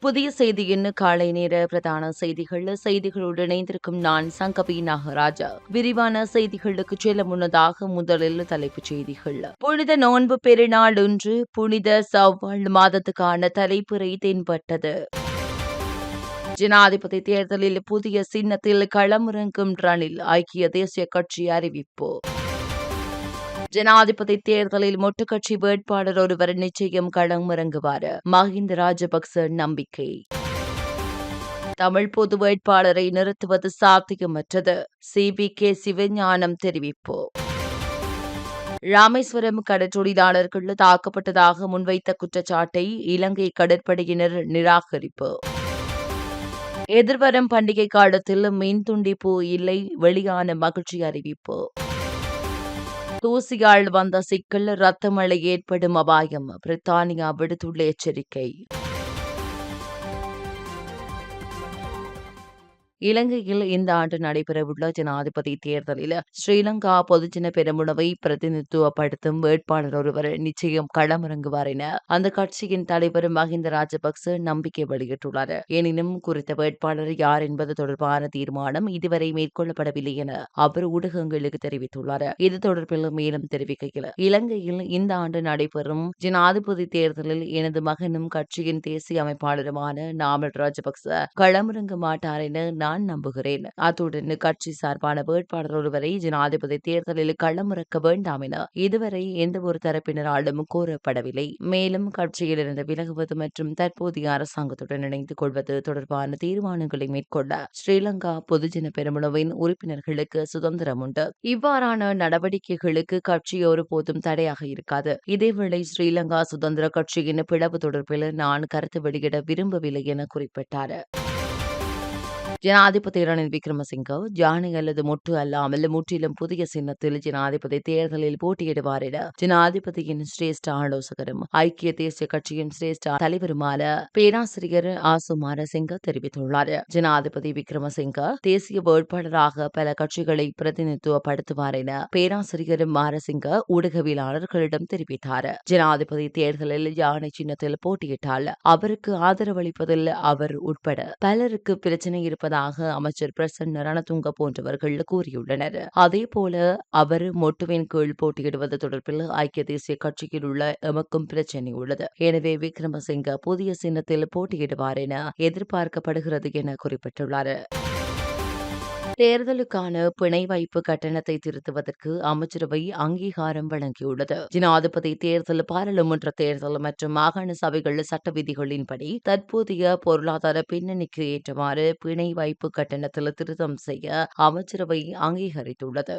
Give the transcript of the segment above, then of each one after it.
புதிய செய்தியின் காலை நேர பிரதான செய்திகள் செய்திகளோடு இணைந்திருக்கும் நான் சங்கவி நாகராஜா. விரிவான செய்திகளுக்கு செல்ல முன்னதாக முதலில் தலைப்புச் செய்திகள். புனித நோன்பு பெருநாள் ஒன்று புனித சவ்வாழ் மாதத்துக்கான தலைப்புரை தென்பட்டது. ஜனாதிபதி தேர்தலில் புதிய சின்னத்தில் களமிறங்கும் ரணில் ஐக்கிய தேசிய கட்சி அறிவிப்பு. ஜனாதிபதி தேர்தலில் மொட்டுக்கட்சி வேட்பாளர் ஒருவர் நிச்சயம் களமிறங்குவார். மஹிந்த ராஜபக்ச நம்பிக்கை. தமிழ் பொது வேட்பாளரை நிறுத்துவது சாத்தியமற்றது. CP K. சிவஞானம் தெரிவிப்பு. ராமேஸ்வரம் கடற்றொழிலாளர்கள் தாக்கப்பட்டதாக முன்வைத்த குற்றச்சாட்டை இலங்கை கடற்படையினர் நிராகரிப்பு. எதிர்வரும் பண்டிகை காலத்தில் மின் துண்டிப்பு இல்லை வெளியான மகிழ்ச்சி அறிவிப்பு. தூசியால் வந்த சிக்கல் ரத்தமழை ஏற்படும் அபாயம். பிரித்தானியா விடுத்துள்ள எச்சரிக்கை. இலங்கையில் இந்த ஆண்டு நடைபெறவுள்ள ஜனாதிபதி தேர்தலில் ஸ்ரீலங்கா பொதுஜன பெருமுனவை பிரதிநிதித்துவப்படுத்தும் வேட்பாளர் ஒருவர் நிச்சயம் களமிறங்குவார் என அந்த கட்சியின் தலைவர் மஹிந்த ராஜபக்ச நம்பிக்கை வெளியிட்டுள்ளார். எனினும் குறித்த வேட்பாளர் யார் என்பது தொடர்பான தீர்மானம் இதுவரை மேற்கொள்ளப்படவில்லை என அவர் ஊடகங்களுக்கு தெரிவித்துள்ளார். இது தொடர்பில் மேலும் தெரிவிக்கையில் இலங்கையில் இந்த ஆண்டு நடைபெறும் ஜனாதிபதி தேர்தலில் எனது மகனும் கட்சியின் தேசிய அமைப்பாளருமான நாமல் ராஜபக்ச களமிறங்க மாட்டார் என நான் நம்புகிறேன். அத்துடன் கட்சி சார்பான வேட்பாளர் ஒருவரை ஜனாதிபதி தேர்தலில் களமிறக்க வேண்டாம் என இதுவரை எந்த ஒரு தரப்பினராலும் கோரப்படவில்லை. மேலும் கட்சியிலிருந்து விலகுவது மற்றும் தற்போதைய அரசாங்கத்துடன் இணைந்து கொள்வது தொடர்பான தீர்மானங்களை மேற்கொள்ள ஸ்ரீலங்கா பொதுஜன பெருமளவின் உறுப்பினர்களுக்கு சுதந்திரம் உண்டு. இவ்வாறான நடவடிக்கைகளுக்கு கட்சி ஒருபோதும் தடையாக இருக்காது. இதேவேளை ஸ்ரீலங்கா சுதந்திர கட்சியின் பிளவு தொடர்பில் நான் கருத்து வெளியிட விரும்பவில்லை என குறிப்பிட்டார். ஜனாதிபதி ரணில் விக்ரமசிங்க ஜானி அல்லது முற்று அல்லாமல் முற்றிலும் புதிய சின்னத்தில் ஜனாதிபதி தேர்தலில் போட்டியிடுவார் என ஜனாதிபதியின் சிரேஷ்ட ஆலோசகரும் ஐக்கிய தேசிய கட்சியின் சிரேஷ்ட தலைவருமான பேராசிரியர் ஆசு மாரசிங்க தெரிவித்துள்ளார். ஜனாதிபதி விக்ரமசிங்க தேசிய வேட்பாளராக பல கட்சிகளை பிரதிநிதித்துவப்படுத்துவார் என பேராசிரியர் மாரசிங்க ஊடகவியலாளர்களிடம் தெரிவித்தார். ஜனாதிபதி தேர்தலில் யானை சின்னத்தில் போட்டியிட்டால் அவருக்கு ஆதரவளிப்பதில் அவர் உட்பட பலருக்கு பிரச்சனை இருப்பதாக அமைச்சர் பிரசன்ன ரணதுங்க போன்றவர்கள் கூறியுள்ளனர். அதேபோல அவர் மொட்டுவின் கீழ் போட்டியிடுவது தொடர்பில் ஐக்கிய தேசிய கட்சியில் உள்ள எமக்கும் பிரச்சினை உள்ளது. எனவே விக்ரமசிங்க புதிய சின்னத்தில் போட்டியிடுவார் என எதிர்பார்க்கப்படுகிறது என குறிப்பிட்டுள்ளார். தேர்தலுக்கான பிணை வைப்பு கட்டணத்தை திருத்துவதற்கு அமைச்சரவை அங்கீகாரம் வழங்கியுள்ளது. ஜனாதிபதி தேர்தல் பாராளுமன்ற தேர்தல் மற்றும் மாகாண சபைகள் சட்ட விதிகளின்படி தற்போதைய பொருளாதார பின்னணிக்கு ஏற்றவாறு பிணை வைப்பு கட்டணத்தில் திருத்தம் செய்ய அமைச்சரவை அங்கீகரித்துள்ளது.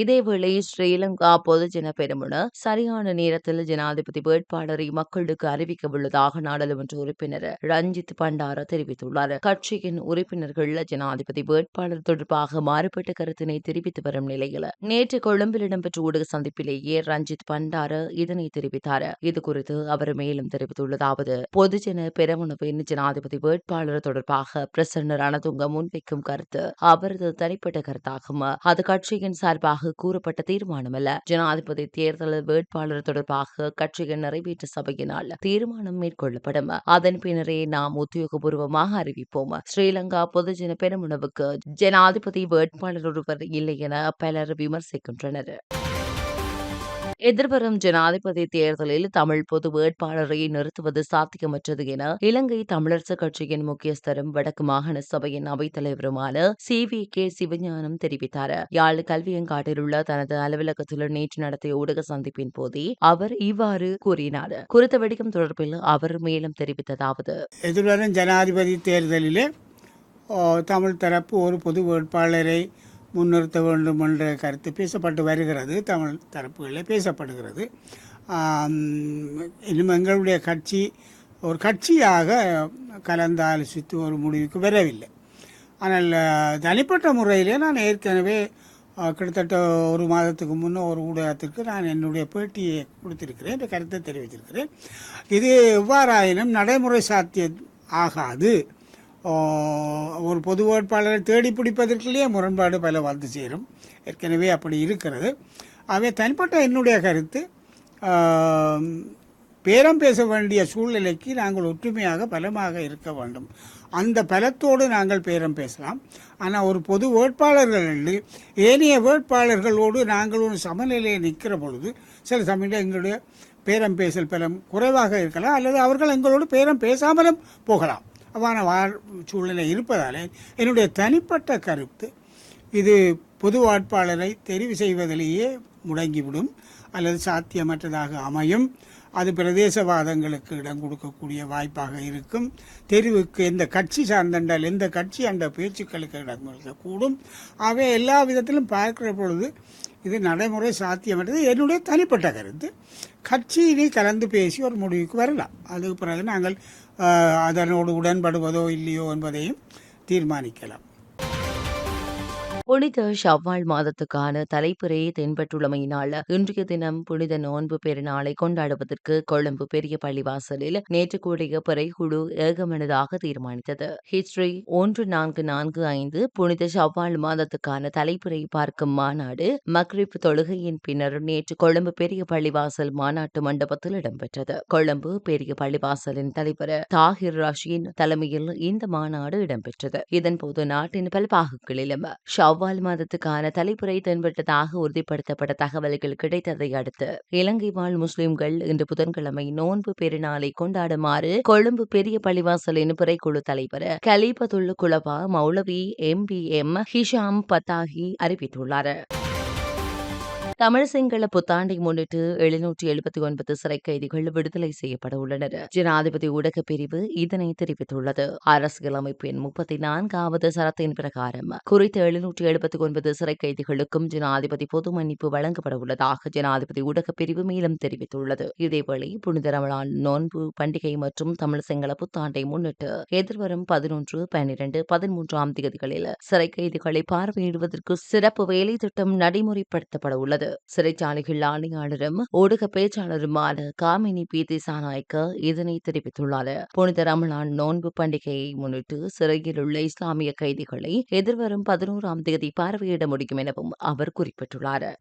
இதேவேளை ஸ்ரீலங்கா பொதுஜன பெருமுன சரியான நேரத்தில் ஜனாதிபதி வேட்பாளரை மக்களுக்கு அறிவிக்க உள்ளதாக நாடாளுமன்ற உறுப்பினர் ரஞ்சித் பண்டார தெரிவித்துள்ளார். கட்சியின் உறுப்பினர்கள் ஜனாதிபதி வேட்பாளர் தொடர்பாக மாறுபட்ட கருத்தினை தெரிவித்து வரும் நிலையில் நேற்று கொழும்பில் இடம்பெற்ற ஊடக சந்திப்பிலேயே ரஞ்சித் பண்டார இதனை தெரிவித்தார். இதுகுறித்து அவர் மேலும் தெரிவித்துள்ளதாவது பொதுஜன பெருமுனவின் ஜனாதிபதி வேட்பாளர் தொடர்பாக பிரசன்ன ரணதுங்க முன்வைக்கும் கருத்து அவரது தனிப்பட்ட கருத்தாகும். அது கட்சியின் சார்பாக கூறப்பட்ட தீர்மானமல்ல. ஜனாதிபதி தேர்தல் வேட்பாளர் தொடர்பாக கட்சியின் நிறைவேற்று சபையினால் தீர்மானம் மேற்கொள்ளப்படும். அதன் பின்னரே நாம் உத்தியோகபூர்வமாக அறிவிப்போம். ஸ்ரீலங்கா பொதுஜன பெருமுனவுக்கு ஜனாதிபதி வேட்பாளர் ஒருவர் இல்லை என பலர் விமர்சிக்கின்றனர். எதிர்வரும் ஜனாதிபதி தேர்தலில் தமிழ் பொது வேட்பாளரை நிறுத்துவது சாத்தியமற்றது என இலங்கை தமிழரசு கட்சியின் முக்கியஸ்தரும் வடக்கு மாகாண சபையின் அவைத்தலைவருமான சி. வி. கே. சிவஞானம் தெரிவித்தார். யாழ் கல்வியங்காட்டில் உள்ள தனது அலுவலகத்தில் நேற்று நடத்திய ஊடக சந்திப்பின் போதே அவர் இவ்வாறு கூறினார். குறித்த வெடிக்கும் தொடர்பில் அவர் மேலும் தெரிவித்ததாவது. எதிர்வரும் ஜனாதிபதி தேர்தலிலே தமிழ் தரப்பு ஒரு பொது வேட்பாளரை முன்னிறுத்த வேண்டும் என்ற கருத்து பேசப்பட்டு வருகிறது தமிழ் தரப்புகளில் பேசப்படுகிறது. இன்னும் எங்களுடைய கட்சி ஒரு கட்சியாக கலந்து ஆலோசித்து ஒரு முடிவுக்கு வரவில்லை. ஆனால் தனிப்பட்ட முறையிலே நான் ஏற்கனவே கிட்டத்தட்ட ஒரு மாதத்துக்கு முன்னே ஒரு ஊடகத்திற்கு நான் என்னுடைய பேட்டியை கொடுத்திருக்கிறேன் என்ற கருத்தை தெரிவித்திருக்கிறேன். இது எவ்வாறாயினும் நடைமுறை சாத்தியம் ஆகாது. ஒரு பொது வேட்பாளரை தேடி பிடிப்பதற்குள்ளேயே முரண்பாடு பல வந்து சேரும். ஏற்கனவே அப்படி இருக்கிறது. ஆகவே தனிப்பட்ட என்னுடைய கருத்து பேரம் பேச வேண்டிய சூழ்நிலைக்கு நாங்கள் ஒற்றுமையாக பலமாக இருக்க வேண்டும். அந்த பலத்தோடு நாங்கள் பேரம் பேசலாம். ஆனால் ஒரு பொது வேட்பாளர்கள் என்று ஏனைய வேட்பாளர்களோடு நாங்கள் ஒரு சமநிலையை நிற்கிற பொழுது சில சமயம் எங்களுடைய பேரம் பேசல் பலம் குறைவாக இருக்கலாம். அல்லது அவர்கள் எங்களோடு பேரம் பேசாமலும் போகலாம். அவ்வாறான வாழ் சூழ்நிலை இருப்பதாலே என்னுடைய தனிப்பட்ட கருத்து இது பொது வாட்பாளரை தெரிவு செய்வதிலேயே முடங்கிவிடும் அல்லது சாத்தியமற்றதாக அமையும். அது பிரதேசவாதங்களுக்கு இடம் கொடுக்கக்கூடிய வாய்ப்பாக இருக்கும். தெரிவுக்கு எந்த கட்சி சார்ந்தென்றால் எந்த கட்சி அந்த பேச்சுக்களுக்கு இடம் கொடுக்கக்கூடும். ஆகவே எல்லா விதத்திலும் பார்க்கிற பொழுது இது நடைமுறை சாத்தியமற்றது. என்னுடைய தனிப்பட்ட கருத்து கட்சியினை கலந்து பேசி ஒரு முடிவுக்கு வரலாம். அதுக்கு பிறகு நாங்கள் அதனோடு உடன்படுவதோ இல்லையோ என்பதையும் தீர்மானிக்கலாம் புனித ஷவ்வால் மாதத்துக்கான தலைப்புறையே தென்பட்டுள்ளமையினால் இன்றைய தினம் புனித நோன்பு பெருநாளை கொண்டாடுவதற்கு கொழும்பு பெரிய பள்ளிவாசலில் நேற்று கூடிய பிறைக்குழு ஏகமனதாக தீர்மானித்தது. ஹிஸ்டரி ஒன்று நான்கு நான்கு ஐந்து புனித ஷவ்வால் மாதத்துக்கான தலைப்புரை பார்க்கும் மாநாடு மக்ரிப் தொழுகையின் பின்னர் நேற்று கொழும்பு பெரிய பள்ளிவாசல் மாநாட்டு மண்டபத்தில் இடம்பெற்றது. கொழும்பு பெரிய பள்ளிவாசலின் தலைவர் தாகிர் ரஷீன் தலைமையில் இந்த மாநாடு இடம்பெற்றது. இதன்போது நாட்டின் பல பாகங்களிலும் ஷவ்வால் மாதத்துக்கான தலைப்புரை தென்பட்டதாக உறுதிப்படுத்தப்பட்ட தகவல்கள் கிடைத்ததை அடுத்து இலங்கை வாழ் முஸ்லிம்கள் இன்று புதன்கிழமை நோன்பு பெருநாளை கொண்டாடுமாறு கொழும்பு பெரிய பள்ளிவாசலின் பிறைக்குழு தலைவர் Khalifathul Khulafa Moulavi M P M Hisham Fathahi அறிவித்துள்ளார். தமிழ் சிங்கள புத்தாண்டை முன்னிட்டு எழுநூற்றி எழுபத்தி ஒன்பது சிறை கைதிகள் விடுதலை செய்யப்பட உள்ளனர். ஜனாதிபதி ஊடக பிரிவு இதனை தெரிவித்துள்ளது. அரசியலமைப்பின் முப்பத்தி நான்காவது சரத்தின் பிரகாரம். குறித்த எழுநூற்றி எழுபத்தி ஒன்பது சிறை கைதிகளுக்கும் ஜனாதிபதி பொது மன்னிப்பு வழங்கப்பட உள்ளதாக ஜனாதிபதி ஊடக பிரிவு மேலும் தெரிவித்துள்ளது. இதேவேளை புனித ரமலான் நோன்பு பண்டிகை மற்றும் தமிழ் சிங்கள புத்தாண்டை முன்னிட்டு எதிர்வரும் பதினொன்று பன்னிரண்டு பதிமூன்றாம் தேதிகளில் சிறை கைதிகளை பார்வையிடுவதற்கு சிறப்பு வேலை திட்டம் நடைமுறைப்படுத்தப்பட உள்ளது. சிறைச்சாலைகள் ஆணையாளரும் ஊடக பேச்சாளருமான காமினி பி. திசாநாயக்க இதனை தெரிவித்துள்ளார். புனித ரமலான் நோன்பு பண்டிகையை முன்னிட்டு சிறையில் உள்ள இஸ்லாமிய கைதிகளை எதிர்வரும் பதினோராம் தேதி பார்வையிட முடியும் எனவும் அவர் குறிப்பிட்டுள்ளார்.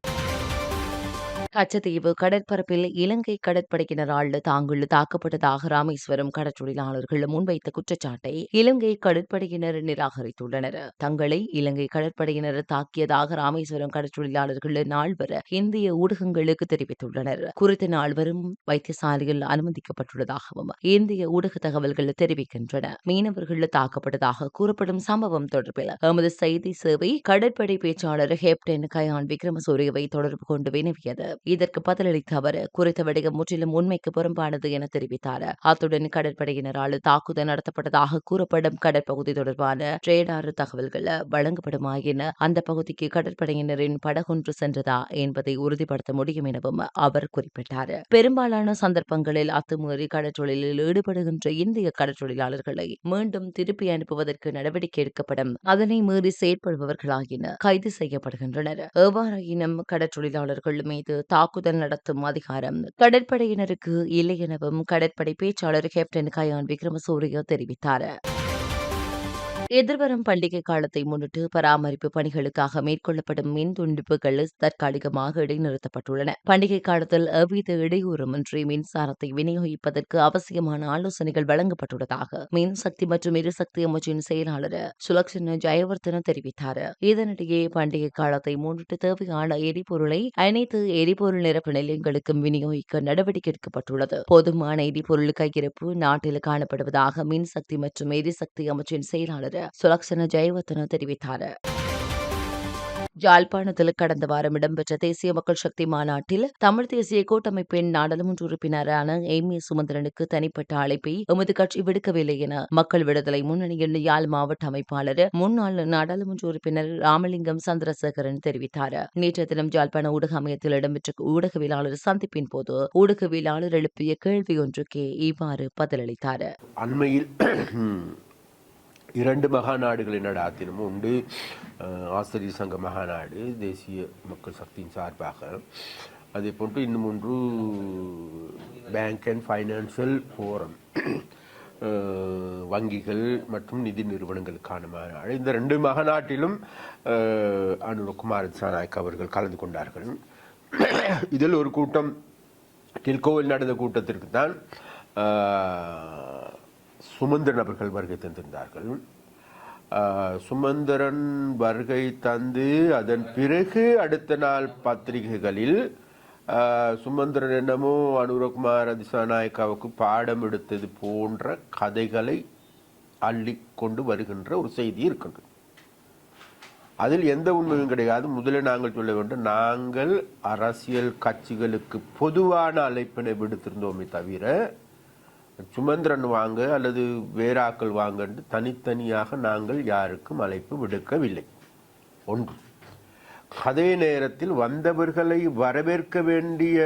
கச்சத்தீவு கடற்பரப்பில் இலங்கை கடற்படையினரால் தாங்கள் தாக்கப்பட்டதாக ராமேஸ்வரம் கடற்றொழிலாளர்கள் முன்வைத்த குற்றச்சாட்டை இலங்கை கடற்படையினர் நிராகரித்துள்ளனர். தங்களை இலங்கை கடற்படையினர் தாக்கியதாக ராமேஸ்வரம் கடற்றொழிலாளர்கள் நால்வர் இந்திய ஊடகங்களுக்கு தெரிவித்துள்ளனர். குறித்த நால்வரும் வைத்தியசாலையில் அனுமதிக்கப்பட்டுள்ளதாகவும் இந்திய ஊடக தகவல்கள் தெரிவிக்கின்றன. மீனவர்கள் தாக்கப்பட்டதாக கூறப்படும் சம்பவம் தொடர்பில் எமது செய்தி சேவை கடற்படை பேச்சாளர் ஹேப்டன் கயான் விக்ரமசூரியவை தொடர்பு கொண்டு வினவியது. இதற்கு பதிலளித்த அவர் குறித்த விடயம் முற்றிலும் உண்மைக்கு புறம்பானது என தெரிவித்தார். அத்துடன் கடற்படையினரால் தாக்குதல் நடத்தப்பட்டதாக கூறப்படும் கடற்பகுதி தொடர்பான ட்ரேடாறு தகவல்கள் வழங்கப்படுமாயின் அந்த பகுதிக்கு கடற்படையினரின் படகொன்று சென்றதா என்பதை உறுதிப்படுத்த முடியும் எனவும் அவர் குறிப்பிட்டார். பெரும்பாலான சந்தர்ப்பங்களில் அத்துமீறி கடற்றொழிலில் ஈடுபடுகின்ற இந்திய கடற்றொழிலாளர்களை மீண்டும் திருப்பி அனுப்புவதற்கு நடவடிக்கை எடுக்கப்படும். அதனை மீறி செயற்படுபவர்களாகின கைது செய்யப்படுகின்றனர். எவ்வாறாயினும் கடற்றொழிலாளர்கள் மீது தாக்குதல் நடத்தும் அதிகாரம் கடற்படையினருக்கு இல்லை எனவும் கடற்படை பேச்சாளர் கேப்டன் கயான் விக்ரமசூரிய தெரிவித்தார். எதிர்வரும் பண்டிகை காலத்தை முன்னிட்டு பராமரிப்பு பணிகளுக்காக மேற்கொள்ளப்படும் மின் துண்டிப்புகள் தற்காலிகமாக இடைநிறுத்தப்பட்டுள்ளன. பண்டிகை காலத்தில் எவ்வித இடையூறுமின்றி மின்சாரத்தை விநியோகிப்பதற்கு அவசியமான ஆலோசனைகள் வழங்கப்பட்டுள்ளதாக மின்சக்தி மற்றும் எரிசக்தி அமைச்சின் செயலாளர் சுலக்ஷன ஜெயவர்தன தெரிவித்தார். இதனிடையே பண்டிகை காலத்தை முன்னிட்டு தேவையான எரிபொருளை அனைத்து எரிபொருள் நிரப்பு நிலையங்களுக்கும் விநியோகிக்க நடவடிக்கை எடுக்கப்பட்டுள்ளது. போதுமான எரிபொருள் கையிருப்பு நாட்டில் காணப்படுவதாக மின்சக்தி மற்றும் எரிசக்தி அமைச்சின் செயலாளர் சுலக்ஷன ஜெயவர்தன தெரிவித்தார். யாழ்ப்பாணத்தில் கடந்த வாரம் இடம்பெற்ற தேசிய மக்கள் சக்தி மாநாட்டில் தமிழ் தேசிய கூட்டமைப்பின் நாடாளுமன்ற உறுப்பினரான எம் ஏ சுமந்திரனுக்கு தனிப்பட்ட அழைப்பை எமது கட்சி விடுக்கவில்லை என மக்கள் விடுதலை முன்னணியின் யாழ் மாவட்ட அமைப்பாளர் முன்னாள் நாடாளுமன்ற உறுப்பினர் ராமலிங்கம் சந்திரசேகரன் தெரிவித்தார். நேற்றைய தினம் யாழ்ப்பாண ஊடக அமையத்தில் இடம்பெற்ற ஊடகவியலாளர் சந்திப்பின் போது ஊடகவியலாளர் எழுப்பிய கேள்வி ஒன்றுக்கே இவ்வாறு பதிலளித்தார். அண்மையில் இரண்டு மகாநாடுகளை நடாத்தினோம் உண்டு. ஆசிரியர் சங்க மகாநாடு தேசிய மக்கள் சக்தியின் சார்பாக. அதே போன்று இன்னும் ஒன்று பேங்க் அண்ட் ஃபைனான்சியல் ஃபோரம் வங்கிகள் மற்றும் நிதி நிறுவனங்களுக்கான மாநாடு இந்த ரெண்டு மகநாட்டிலும் அனுர குமார சாநாயக் அவர்கள் கலந்து கொண்டார்கள். இதில் ஒரு கூட்டம் டில்கோவில் நடந்த கூட்டத்திற்கு தான் சுமந்திரன் அவர்கள் வருகை தந்திருந்தார்கள். சுமந்திரன் வருகை தந்து அதன் பிறகு அடுத்த நாள் பத்திரிகைகளில் சுமந்திரன் என்னமோ அனுரகுமார் திசாநாயக்காவுக்கு பாடம் எடுத்தது போன்ற கதைகளை அள்ளிக்கொண்டு வருகின்ற ஒரு செய்தி இருக்கின்றது அதில் எந்த உண்மையும் கிடையாது. முதலில் நாங்கள் சொல்ல வேண்டும் நாங்கள் அரசியல் கட்சிகளுக்கு பொதுவான அழைப்பினை விடுத்திருந்தோமே தவிர சுமந்திரன் வாங்க அல்லது வேறாக்கள் வாங்க என்று தனித்தனியாக நாங்கள் யாருக்கும் அழைப்பு விடுக்கவில்லை. ஒன்று. அதே நேரத்தில் வந்தவர்களை வரவேற்க வேண்டிய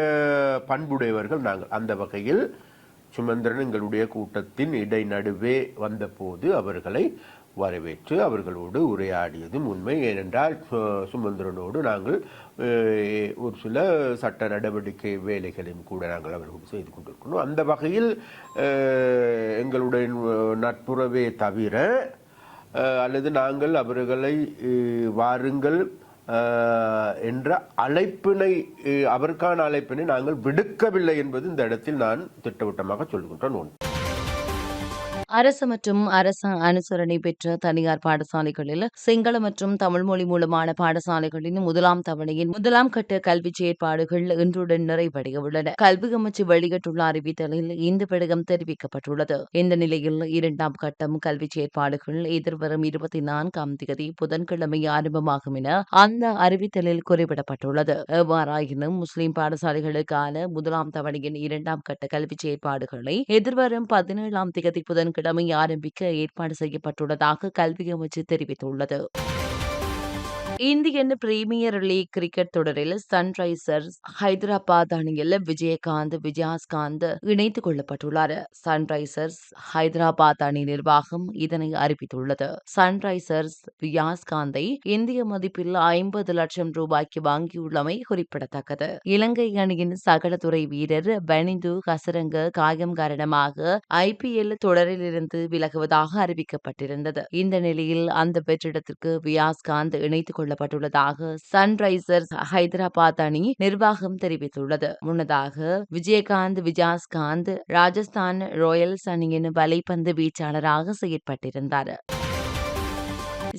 பண்புடையவர்கள் நாங்கள். அந்த வகையில் சுமந்திரன் எங்களுடைய கூட்டத்தின் இடைநடுவே வந்தபோது அவர்களை வரவேற்று அவர்களோடு உரையாடியதும் உண்மை. ஏனென்றால் சு- சுமந்திரனோடு நாங்கள் ஒரு சில சட்ட நடவடிக்கை வேலைகளையும் கூட நாங்கள் அவர்களுக்கு செய்து கொண்டிருக்கணும் அந்த வகையில் எங்களுடைய நட்புறவே தவிர அல்லது நாங்கள் அவர்களை வாருங்கள் என்ற அழைப்பினை அவருக்கான அழைப்பினை நாங்கள் விடுக்கவில்லை என்பது இந்த இடத்தில் நான் திட்டவட்டமாக சொல்கின்றேன் ஒன்று அரசு மற்றும் அரச அனுசரணை பெற்ற தனியார் பாடசாலைகளில் சிங்கள மற்றும் தமிழ் மொழி மூலமான பாடசாலைகளின் முதலாம் தவணையின் முதலாம் கட்ட கல்வி செயற்பாடுகள் இன்றுடன் நிறைவடைய உள்ளன. கல்வி அமைச்சு வெளியிட்டுள்ள அறிவித்தலில் இந்த விடயம் தெரிவிக்கப்பட்டுள்ளது. இந்த நிலையில் இரண்டாம் கட்டம் கல்வி செயற்பாடுகள் எதிர்வரும் இருபத்தி நான்காம் தேதி புதன்கிழமை ஆரம்பமாகும் என அந்த அறிவித்தலில் குறிப்பிடப்பட்டுள்ளது. எவ்வாறாயினும் முஸ்லிம் பாடசாலைகளுக்கான முதலாம் தவணையின் இரண்டாம் கட்ட கல்வி செயற்பாடுகளை எதிர்வரும் பதினேழாம் தேதி புதன்கிழமை ஆரம்பிக்க ஏற்பாடு செய்யப்பட்டுள்ளதாக கல்வி அமைச்சு தெரிவித்துள்ளது. இந்தியன் பிரீமியர் லீக் கிரிக்கெட் தொடரில் சன்ரைசர்ஸ் ஹைதராபாத் அணியில் விஜயகாந்த் விஜயாஸ்காந்த் இணைத்துக் கொள்ளப்பட்டுள்ளார் சன்ரைசர்ஸ் ஹைதராபாத் அணி நிர்வாகம் இதனை அறிவித்துள்ளது சன்ரைசர்ஸ் வியாஸ்காந்தை இந்திய மதிப்பில் ஐம்பது லட்சம் ரூபாய்க்கு வாங்கியுள்ளமை குறிப்பிடத்தக்கது இலங்கை அணியின் சகலத்துறை வீரர் பனிந்து கசரங்க காயம் காரணமாக ஐபிஎல் தொடரிலிருந்து விலகுவதாக அறிவிக்கப்பட்டிருந்தது இந்த நிலையில் அந்த வெற்றிடத்திற்கு வியாஸ்காந்த் இணைத்துக் கொள்ளப்பட்டுள்ளதாக சன்ரைசர்ஸ் ஹைதராபாத் அணி நிர்வாகம் தெரிவித்துள்ளது. முன்னதாக விஜயகாந்த் விஜாஸ்காந்த் ராஜஸ்தான் ராயல்ஸ் அணியின் வலைப்பந்து வீச்சாளராக செயற்பட்டிருந்தார்.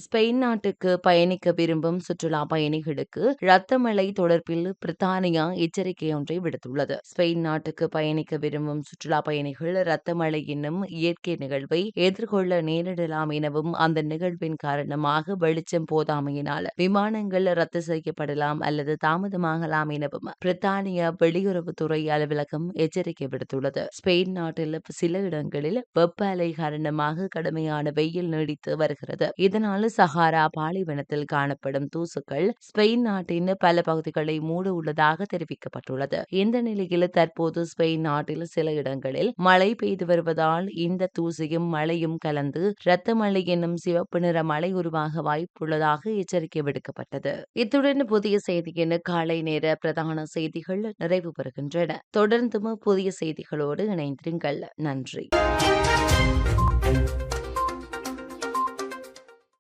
ஸ்பெயின் நாட்டுக்கு பயணிக்க விரும்பும் சுற்றுலா பயணிகளுக்கு ரத்தமலை தொடர்பில் பிரித்தானியா எச்சரிக்கை ஒன்றை விடுத்துள்ளது. ஸ்பெயின் நாட்டுக்கு பயணிக்க விரும்பும் சுற்றுலா பயணிகள் இரத்தமழை என்னும் இயற்கை நிகழ்வை எதிர்கொள்ள நேரிடலாம் எனவும் அந்த நிகழ்வின் காரணமாக வெளிச்சம் போதாமையினால் விமானங்கள் ரத்து செய்யப்படலாம் அல்லது தாமதமாகலாம் எனவும் பிரித்தானிய வெளியுறவுத்துறை அலுவலகம் எச்சரிக்கை விடுத்துள்ளது. ஸ்பெயின் நாட்டில் சில இடங்களில் வெப்ப அலை காரணமாக கடுமையான வெயில் நீடித்து வருகிறது. இதனால் சஹாரா பாலைவனத்தில் காணப்படும் தூசுக்கள் ஸ்பெயின் நாட்டின் பல பகுதிகளை மூட உள்ளதாக தெரிவிக்கப்பட்டுள்ளது. இந்த நிலையில் தற்போது ஸ்பெயின் நாட்டில் சில இடங்களில் மழை பெய்து வருவதால் இந்த தூசியும் மழையும் கலந்து இரத்த மழை என்னும் சிவப்பு நிற மழை உருவாக வாய்ப்புள்ளதாக எச்சரிக்கை விடுக்கப்பட்டது. இத்துடன் புதிய செய்தியின் காலை நேர பிரதான செய்திகள் நிறைவு பெறுகின்றன. தொடர்ந்தும் புதிய செய்திகளோடு இணைந்திருங்கள். நன்றி.